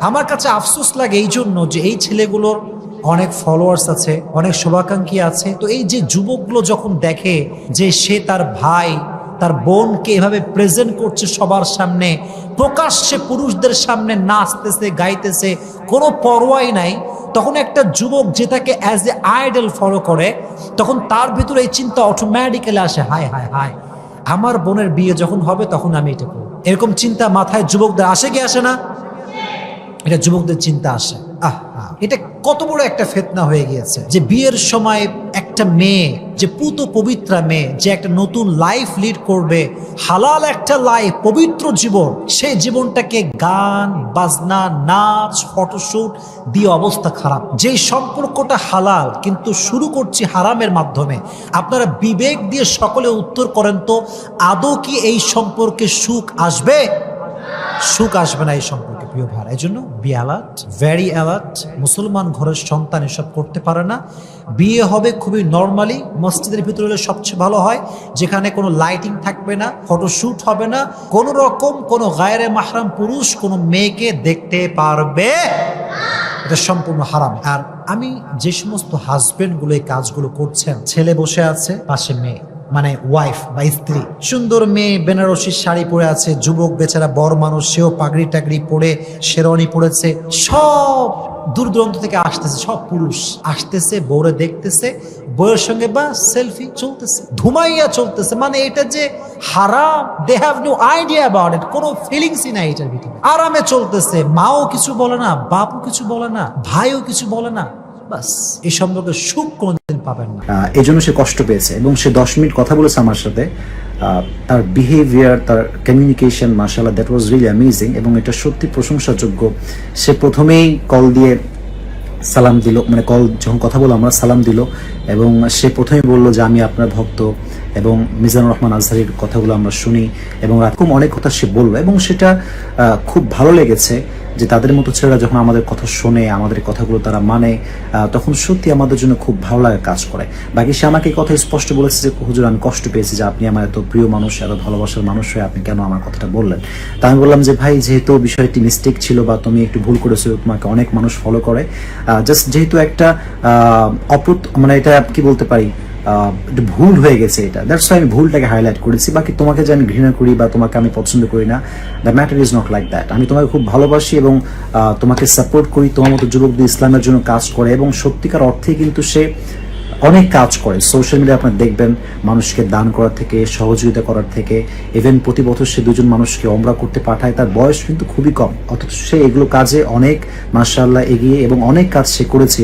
আমার কাছে আফসোস লাগে এই জন্য যে এই ছেলেগুলোর অনেক ফলোয়ার্স আছে, অনেক শুভাকাঙ্ক্ষী আছে। তো এই যে যুবকগুলো যখন দেখে যে সে তার ভাই, তার বোনকে এভাবে প্রেজেন্ট করছে সবার সামনে, প্রকাশ্যে পুরুষদের সামনে নাচতেছে, গাইতেছে, কোনো পরোয়াই নাই, তখন একটা যুবক যে তাকে অ্যাজ এ আইডল ফলো করে, তখন তার ভিতরে এই চিন্তা অটোমেটিক্যালি আসে, হায় হায় হায়, আমার বোনের বিয়ে যখন হবে তখন আমি এটা করব। এরকম চিন্তা মাথায় যুবকদের আসে কি আসে না? এটা যুবকদের চিন্তা আসে। আহ এটা কত বড় একটা ফেতনা হয়ে গিয়েছে যে বিয়ের সময় একটা মেয়ে, যে পুত পবিত্রা মেয়ে, যে একটা নতুন লাইফ লিড করবে, হালাল একটা লাইফ পবিত্র জীবন, সেই জীবনটাকে গান, বাজনা, নাচ ফটোশুট দিয়ে অবস্থা খারাপ। যে সম্পর্কটা হালাল, কিন্তু শুরু করছি হারামের মাধ্যমে। আপনারা বিবেক দিয়ে সকলে উত্তর করেন তো, আদৌ কি এই সম্পর্কে সুখ আসবে? সুখ আসবে না এই সম্পর্কে, প্রিয় ভাই। এই জন্য বি অ্যালার্ট ভ্যারি অ্যালার্ট মুসলমান ঘরের সন্তান এসব করতে পারে না। বিয়ে হবে খুবই নর্মালি মসজিদের ভিতরে হলে সবচেয়ে ভালো হয়, যেখানে কোনো লাইটিং থাকবে না ফটোশ্যুট হবে না। কোনো রকম কোনো গায়ের মাহরাম পুরুষ কোনো মেয়েকে দেখতে পারবে। এটা সম্পূর্ণ হারাম। আর আমি যে সমস্ত হাজবেন্ডগুলো এই কাজগুলো করছেন, ছেলে বসে আছে, পাশে মেয়ে। মানে ওয়াইফ বা স্ত্রী। সুন্দর মেয়ে বেনারসির শাড়ি পরে আছে, যুবক, বেচারা, বড় মানুষ, সেও পাগড়ি টাগড়ি পরে শেরওয়ানি পরেছে। সব দূর দূরান্ত থেকে আসতেছে, সব পুরুষ। আসতেছে, বউরে দেখতেছে, বউয়ের সঙ্গে বা সেলফি চলতেছে ধুমাইয়া চলতেছে। মানে এটা যে হারাম they have no idea about it কোনো ফিলিংসই নাই এটার ভিতরে। আরামে চলতেছে, মাও কিছু বলে না, বাপও কিছু বলে না, ভাইও কিছু বলে না, বাস। এই সম্পর্কে সুখ কোনোদিন পাবেন না। এই জন্য সে কষ্ট পেয়েছে এবং সে দশ মিনিট কথা বলেছে আমার সাথে। তার বিহেভিয়ার তার কমিউনিকেশন মার্শাল্লাহ দ্যাট ওয়াজ রিয়েলি অ্যামেজিং এবং এটা সত্যি প্রশংসাযোগ্য। সে প্রথমেই কল দিয়ে সালাম দিল মানে কল যখন কথা বলো আমরা সালাম দিল এবং সে প্রথমে বলল যে, আমি আপনার ভক্ত। এবং মিজানুর রহমান আজহারির কথাগুলো আমরা শুনি এবং এরকম অনেক কথা সে বলল এবং সেটা খুব ভালো লেগেছে। যে তাদের মতো ছেলেরা যখন আমাদের কথা শোনে, আমাদের কথাগুলো তারা মানে তখন সত্যি আমাদের জন্য খুব ভালো লাগে কাজ করে। বাকি সে আমাকে কথা স্পষ্ট বলেছে যে, হুজুর, আমি কষ্ট পেয়েছি যে আপনি আমার এত প্রিয় মানুষ, এত ভালোবাসার মানুষ হয়ে আপনি কেন আমার কথাটা বললেন? তা আমি বললাম যে, ভাই, যেহেতু বিষয়টি মিস্টেক ছিল বা তুমি একটু ভুল করেছ, তোমাকে অনেক মানুষ ফলো করে জাস্ট যেহেতু একটা অপ্রত মানে এটা কি বলতে পারি ভুল হয়ে গেছে এটা। দ্যাটস আমি ভুলটাকে হাইলাইট করেছি। বাকি তোমাকে যে আমি ঘৃণা করি বা তোমাকে আমি পছন্দ করি না the matter is not like that আমি তোমাকে খুব ভালোবাসি এবং তোমাকে সাপোর্ট করি, তোমার মতো যুবকদের ইসলামের জন্য কাজ করে এবং সত্যিকার অর্থে কিন্তু সে অনেক কাজ করে। সোশ্যাল মিডিয়া আপনার দেখবেন, মানুষকে দান করার থেকে, সহযোগিতা করার থেকে ইভেন প্রতি বছর সে দুজন মানুষকে অমরা করতে পাঠায়, তার বয়স কিন্তু খুবই কম। অথচ সে এগুলো কাজে অনেক মার্শাল্লাহ এগিয়ে এবং অনেক কাজ সে করেছে।